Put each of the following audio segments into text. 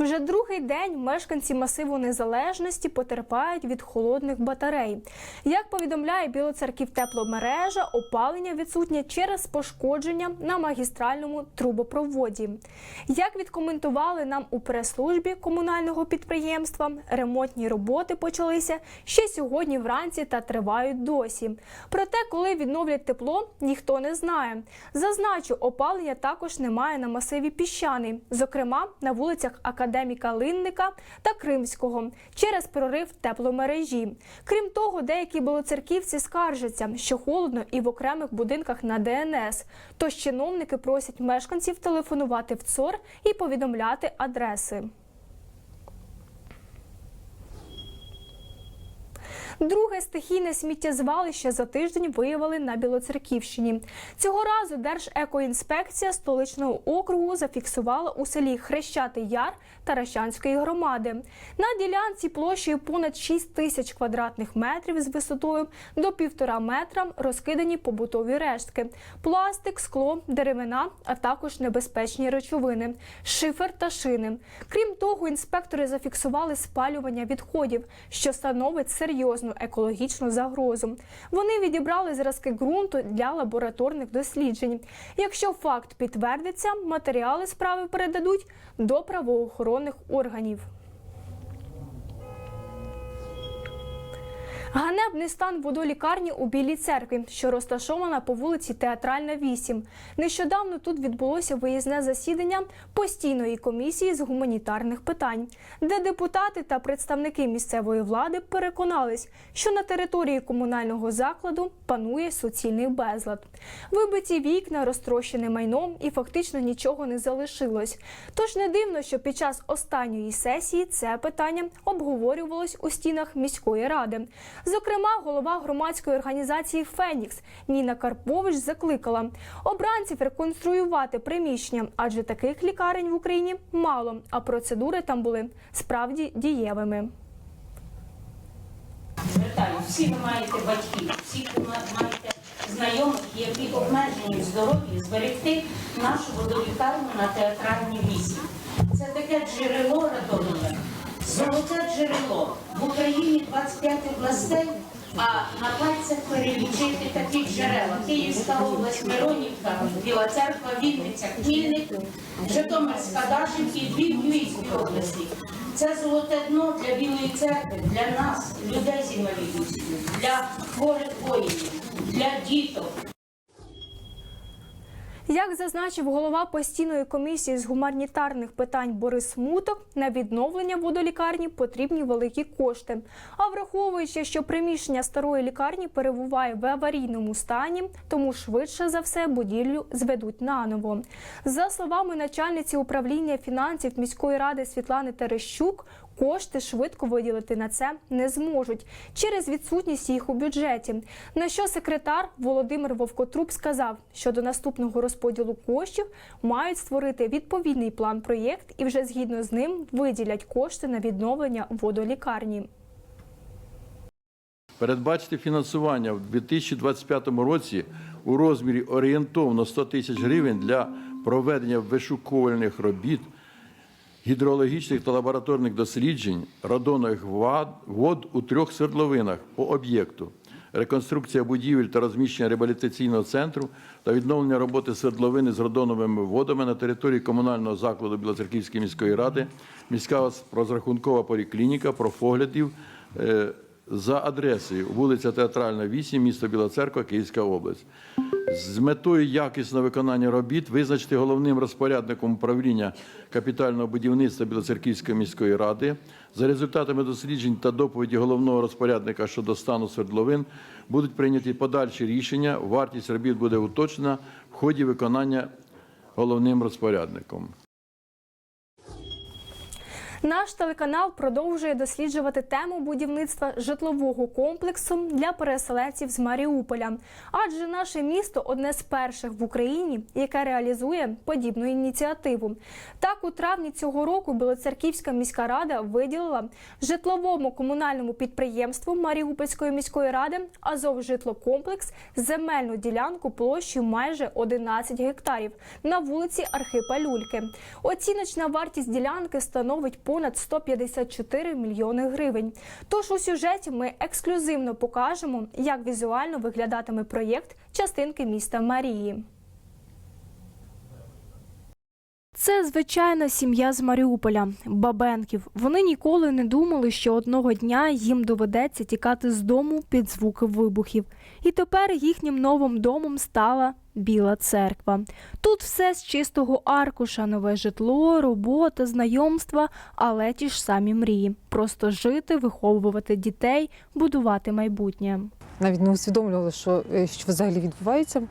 Вже другий день мешканці масиву незалежності потерпають від холодних батарей. Як повідомляє Білоцерків тепломережа, опалення відсутнє через пошкодження на магістральному трубопроводі. Як відкоментували нам у прес-службі комунального підприємства, ремонтні роботи почалися ще сьогодні вранці та тривають досі. Проте, коли відновлять тепло, ніхто не знає. Зазначу, опалення також немає на масиві піщаний, зокрема на вулицях Академіка Линника та Кримського, через прорив тепломережі. Крім того, деякі білоцерківці скаржаться, що холодно і в окремих будинках на ДНС. Тож чиновники просять мешканців телефонувати в ЦОР і повідомляти адреси. Друге стихійне сміттєзвалище за тиждень виявили на Білоцерківщині. Цього разу Держекоінспекція столичного округу зафіксувала у селі Хрещатий Яр Таращанської громади. На ділянці площею понад 6 тисяч квадратних метрів з висотою до півтора метра розкидані побутові рештки: пластик, скло, деревина, а також небезпечні речовини, шифер та шини. Крім того, інспектори зафіксували спалювання відходів, що становить серйозну екологічну загрозу. Вони відібрали зразки ґрунту для лабораторних досліджень. Якщо факт підтвердиться, матеріали справи передадуть до правоохоронних органів. Ганебний стан водолікарні у Білій церкві, що розташована по вулиці Театральна, 8. Нещодавно тут відбулося виїзне засідання постійної комісії з гуманітарних питань, де депутати та представники місцевої влади переконались, що на території комунального закладу панує суцільний безлад. Вибиті вікна, розтрощене майно і фактично нічого не залишилось. Тож не дивно, що під час останньої сесії це питання обговорювалось у стінах міської ради. Зокрема, голова громадської організації Фенікс Ніна Карпович закликала обранців реконструювати приміщення, адже таких лікарень в Україні мало, а процедури там були справді дієвими. Звертаю, всі ви маєте батьків, всі ви маєте знайомих, які обмежені в здоров'ї зберегти нашу водолікарню на театральній вісі. Це таке джерело радоване, золоте джерело. В Україні 25 областей, а на пальцях перелічити такі джерела. Київська область, Миронівка, Біла Церква, Вінниця, Хмільник, Житомирська, Дашин і дві в області. Це золоте дно для Білої церкви, для нас, людей з інвалідністю, для хворих воїнів, для діток. Як зазначив голова постійної комісії з гуманітарних питань Борис Муток, на відновлення водолікарні потрібні великі кошти. А враховуючи, що приміщення старої лікарні перебуває в аварійному стані, тому швидше за все будівлю зведуть наново. За словами начальниці управління фінансів міської ради Світлани Терещук, Кошти швидко виділити на це не зможуть через відсутність їх у бюджеті. На що секретар Володимир Вовкотруб сказав, що до наступного розподілу коштів мають створити відповідний план проєкт і вже згідно з ним виділять кошти на відновлення водолікарні. Передбачити фінансування в 2025 році у розмірі орієнтовно 100 тисяч гривень для проведення вишукувальних робіт, гідрологічних та лабораторних досліджень радонових вод у трьох свердловинах по об'єкту, реконструкція будівель та розміщення реабілітаційного центру та відновлення роботи свердловини з радоновими водами на території комунального закладу Білоцерківської міської ради, міська розрахункова поліклініка, профоглядів, е, за адресою вулиця Театральна, 8, місто Біла Церква, Київська область. З метою якісного виконання робіт визначити головним розпорядником управління капітального будівництва Білоцерківської міської ради. За результатами досліджень та доповіді головного розпорядника щодо стану свердловин будуть прийняті подальші рішення. Вартість робіт буде уточнена в ході виконання головним розпорядником. Наш телеканал продовжує досліджувати тему будівництва житлового комплексу для переселенців з Маріуполя, адже наше місто одне з перших в Україні, яке реалізує подібну ініціативу. Так, у травні цього року Білоцерківська міська рада виділила житловому комунальному підприємству Маріупольської міської ради Азовжитлокомплекс земельну ділянку площею майже 11 гектарів на вулиці Архипа Люльки. Оціночна вартість ділянки становить понад 154 мільйони гривень. Тож у сюжеті ми ексклюзивно покажемо, як візуально виглядатиме проєкт частинки міста Марії. Це звичайна сім'я з Маріуполя, Бабенків. Вони ніколи не думали, що одного дня їм доведеться тікати з дому під звуки вибухів. І тепер їхнім новим домом стала Біла церква. Тут все з чистого аркуша, нове житло, робота, знайомства, але ті ж самі мрії. Просто жити, виховувати дітей, будувати майбутнє. навіть не усвідомлювали, що, е, що взагалі відбувається.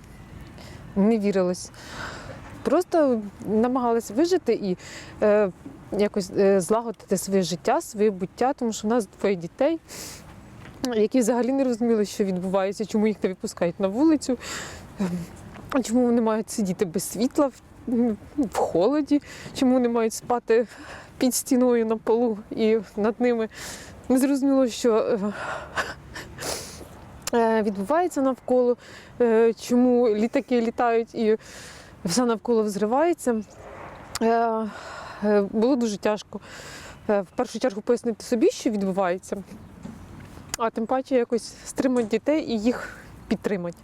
Не вірилось. Просто намагалися вижити і е, якось е, злагодити своє життя, своє буття, тому що в нас двоє дітей, які взагалі не розуміли, що відбувається, чому їх не випускають на вулицю, е, чому вони мають сидіти без світла в, холоді, чому вони мають спати під стіною на полу і над ними. Не зрозуміло, що е, е, відбувається навколо, чому літаки літають і все навколо взривається. Е, е, Було дуже тяжко е, в першу чергу пояснити собі, що відбувається, а тим паче якось стримати дітей і їх підтримати.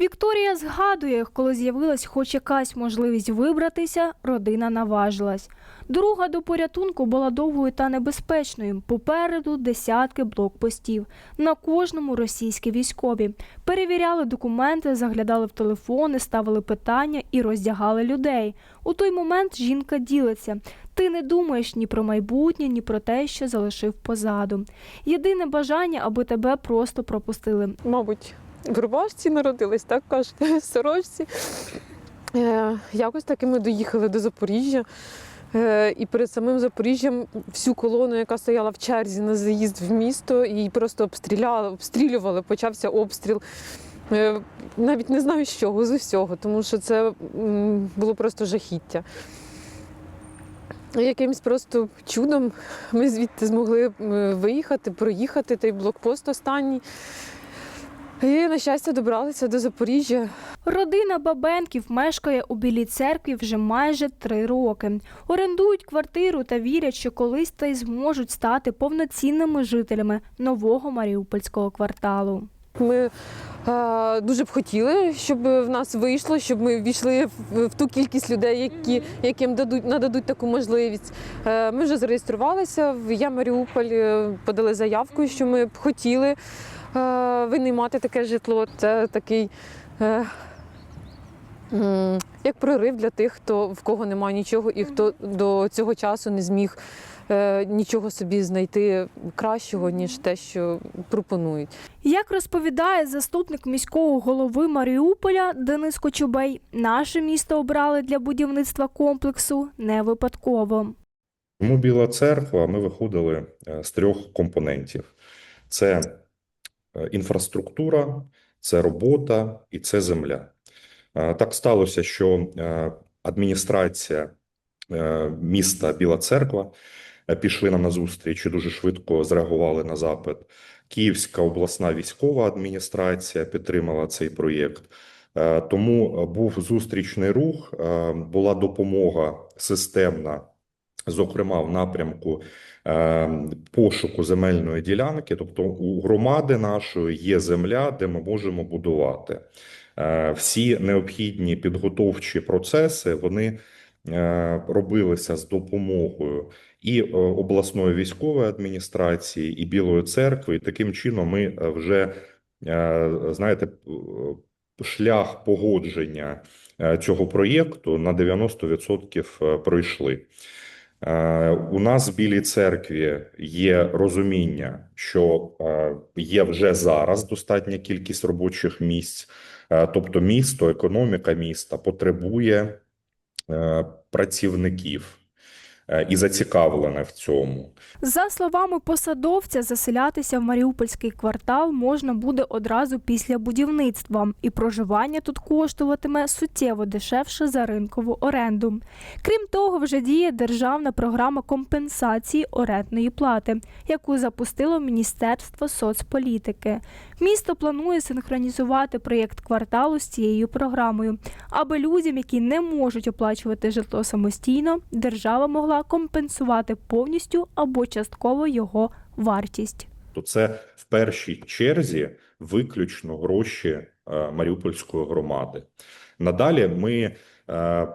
Вікторія згадує, коли з'явилась хоч якась можливість вибратися, родина наважилась. Дорога до порятунку була довгою та небезпечною. Попереду десятки блокпостів. На кожному російські військові. Перевіряли документи, заглядали в телефони, ставили питання і роздягали людей. У той момент жінка ділиться. Ти не думаєш ні про майбутнє, ні про те, що залишив позаду. Єдине бажання, аби тебе просто пропустили. Мабуть, в рубашці народились, так кажуть, в сорочці. Е, якось таки ми доїхали до Запоріжжя. Е, і перед самим Запоріжжям всю колону, яка стояла в черзі на заїзд в місто, її просто обстріляли, обстрілювали, почався обстріл. Е, навіть не знаю з чого, з усього, тому що це було просто жахіття. Якимось просто чудом ми звідти змогли виїхати, проїхати той блокпост останній. І, на щастя, добралися до Запоріжжя. Родина Бабенків мешкає у Білій церкві вже майже три роки. Орендують квартиру та вірять, що колись та й зможуть стати повноцінними жителями нового маріупольського кварталу. Ми е, дуже б хотіли, щоб в нас вийшло, щоб ми війшли в, в ту кількість людей, які, яким дадуть, нададуть таку можливість. Е, ми вже зареєструвалися в Я Маріуполь, е, подали заявку, що ми б хотіли винаймати таке житло. Це такий. Е, як прорив для тих, хто в кого немає нічого і хто до цього часу не зміг е, нічого собі знайти кращого, ніж те, що пропонують. Як розповідає заступник міського голови Маріуполя Денис Кочубей, наше місто обрали для будівництва комплексу не випадково. Тому Біла церква ми виходили е, з трьох компонентів: це е, інфраструктура, це робота і це земля. Е, Так сталося, що е, адміністрація е, міста Біла Церква е, пішли нам на зустріч і дуже швидко зреагували на запит. Київська обласна військова адміністрація підтримала цей проєкт. Е, Тому е, був зустрічний рух, е, була допомога системна зокрема в напрямку е, пошуку земельної ділянки, тобто у громади нашої є земля, де ми можемо будувати. Е, всі необхідні підготовчі процеси вони е, робилися з допомогою і обласної військової адміністрації, і Білої церкви. І таким чином ми вже знаєте, шлях погодження цього проєкту на 90% пройшли. Е, У нас в Білій церкві є розуміння, що е, є вже зараз достатня кількість робочих місць, Е, тобто місто, економіка міста потребує працівників. Е, і зацікавлене в цьому. За словами посадовця, заселятися в Маріупольський квартал можна буде одразу після будівництва, і проживання тут коштуватиме суттєво дешевше за ринкову оренду. Крім того, вже діє державна програма компенсації орендної плати, яку запустило Міністерство соцполітики. Місто планує синхронізувати проєкт кварталу з цією програмою, аби людям, які не можуть оплачувати житло самостійно, держава могла компенсувати повністю або частково його вартість. То це в першій черзі виключно гроші е, Маріупольської громади. Надалі ми е,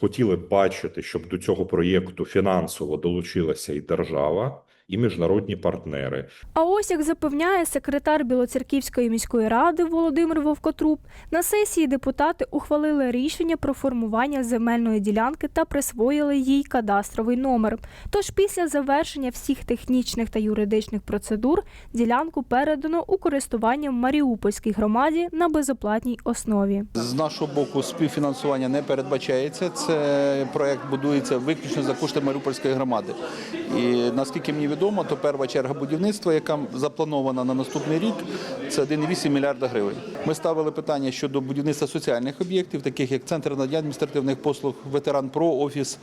хотіли бачити, щоб до цього проєкту фінансово долучилася і держава, і міжнародні партнери. А ось як запевняє секретар Білоцерківської міської ради Володимир Вовкотруб, на сесії депутати ухвалили рішення про формування земельної ділянки та присвоїли їй кадастровий номер. Тож після завершення всіх технічних та юридичних процедур ділянку передано у користування Маріупольській громаді на безоплатній основі. З нашого боку співфінансування не передбачається. Це проект будується виключно за кошти Маріупольської громади. І наскільки мені відомо, то перша черга будівництва, яка запланована на наступний рік, це 1,8 мільярда гривень. Ми ставили питання щодо будівництва соціальних об'єктів, таких як центр надання адміністративних послуг, ветеран ПРО, офіс.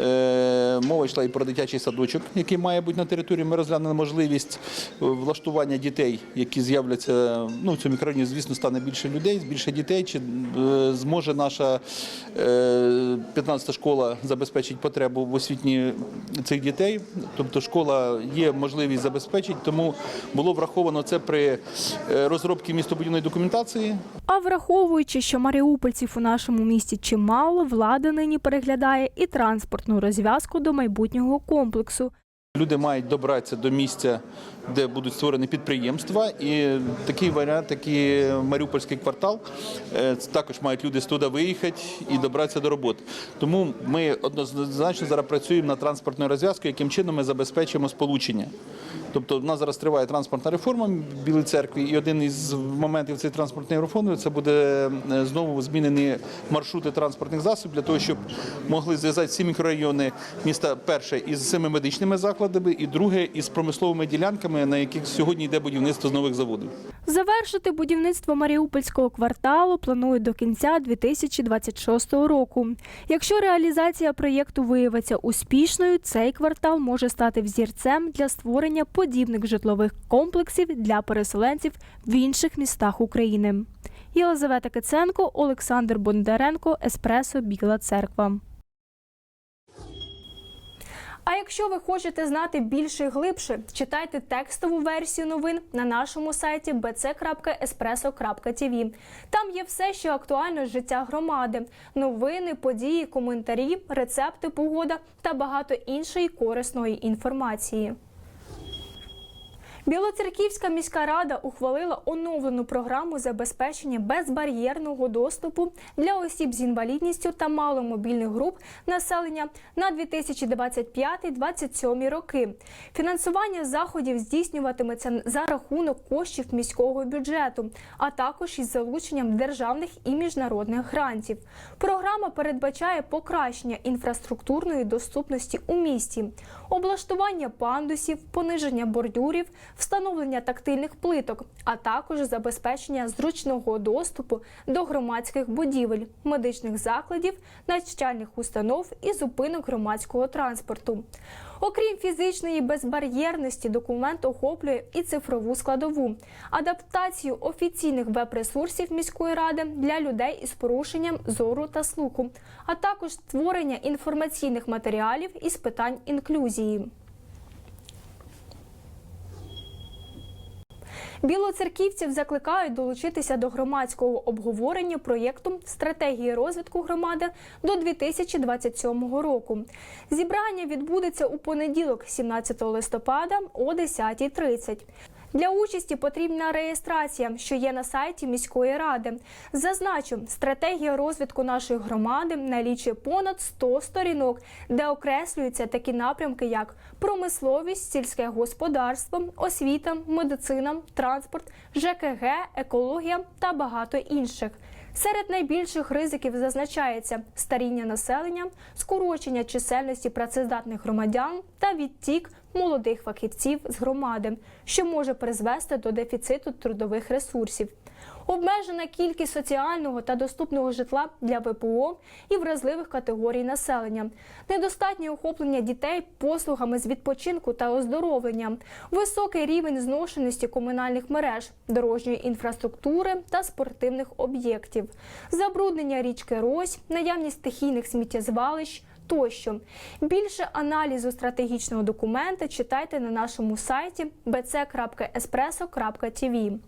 Е, Мова йшла і про дитячий садочок, який має бути на території. Ми розглянули можливість е, влаштування дітей, які з'являться ну, в цьому мікрорайоні, звісно, стане більше людей, більше дітей. Чи е, зможе наша е, 15-та школа забезпечити потребу в освітні цих дітей? Тобто школа є можливість забезпечити, тому було враховано це при е, розробці містобудівної документації. А враховуючи, що маріупольців у нашому місті чимало, влада нині переглядає і транспортну розв'язку до майбутнього комплексу. Люди мають добратися до місця, де будуть створені підприємства, і такий варіант, такий Маріупольський квартал, е, також мають люди з туди виїхати і добратися до роботи. Тому ми однозначно зараз працюємо над транспортною розв'язкою, яким чином ми забезпечимо сполучення. Тобто в нас зараз триває транспортна реформа в Білій церкві, і один із моментів цієї транспортної реформи це буде е, знову змінені маршрути транспортних засобів для того, щоб могли зв'язати всі мікрорайони міста перше із цими медичними закладами, і друге із промисловими ділянками, на яких сьогодні йде будівництво з нових заводів. Завершити будівництво Маріупольського кварталу планують до кінця 2026 року. Якщо реалізація проєкту виявиться успішною, цей квартал може стати взірцем для створення подібних житлових комплексів для переселенців в інших містах України. Єлизавета Киценко, Олександр Бондаренко, Еспресо, Біла Церква. А якщо ви хочете знати більше і глибше, читайте текстову версію новин на нашому сайті bc.espresso.tv. Там є все, що актуально з життя громади: новини, події, коментарі, рецепти, погода та багато іншої корисної інформації. Білоцерківська міська рада ухвалила оновлену програму забезпечення безбар'єрного доступу для осіб з інвалідністю та маломобільних груп населення на 2025-2027 роки. Фінансування заходів здійснюватиметься за рахунок коштів міського бюджету, а також із залученням державних і міжнародних грантів. Програма передбачає покращення інфраструктурної доступності у місті, облаштування пандусів, пониження бордюрів, встановлення тактильних плиток, а також забезпечення зручного доступу до громадських будівель, медичних закладів, навчальних установ і зупинок громадського транспорту. Окрім фізичної безбар'єрності, документ охоплює і цифрову складову, адаптацію офіційних веб-ресурсів міської ради для людей із порушенням зору та слуху, а також створення інформаційних матеріалів із питань інклюзії. Білоцерківців закликають долучитися до громадського обговорення проєкту стратегії розвитку громади до 2027 року. Зібрання відбудеться у понеділок, 17 листопада о 10.30. Для участі потрібна реєстрація, що є на сайті міської ради. Зазначу, стратегія розвитку нашої громади налічує понад 100 сторінок, де окреслюються такі напрямки, як промисловість, сільське господарство, освіта, медицина, транспорт, ЖКГ, екологія та багато інших. Серед найбільших ризиків зазначається старіння населення, скорочення чисельності працездатних громадян та відтік молодих фахівців з громади, що може призвести до дефіциту трудових ресурсів. Обмежена кількість соціального та доступного житла для ВПО і вразливих категорій населення, недостатнє охоплення дітей послугами з відпочинку та оздоровлення, високий рівень зношеності комунальних мереж, дорожньої інфраструктури та спортивних об'єктів, забруднення річки Рось, наявність стихійних сміттєзвалищ. Тощо більше аналізу стратегічного документа читайте на нашому сайті bc.espresso.tv.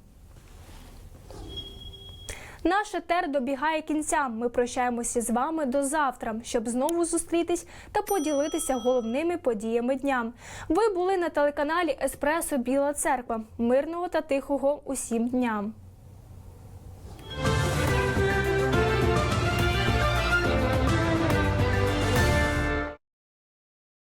Наш етер добігає кінця. Ми прощаємося з вами до завтра, щоб знову зустрітись та поділитися головними подіями дня. Ви були на телеканалі Еспресо Біла Церква. Мирного та тихого усім дням.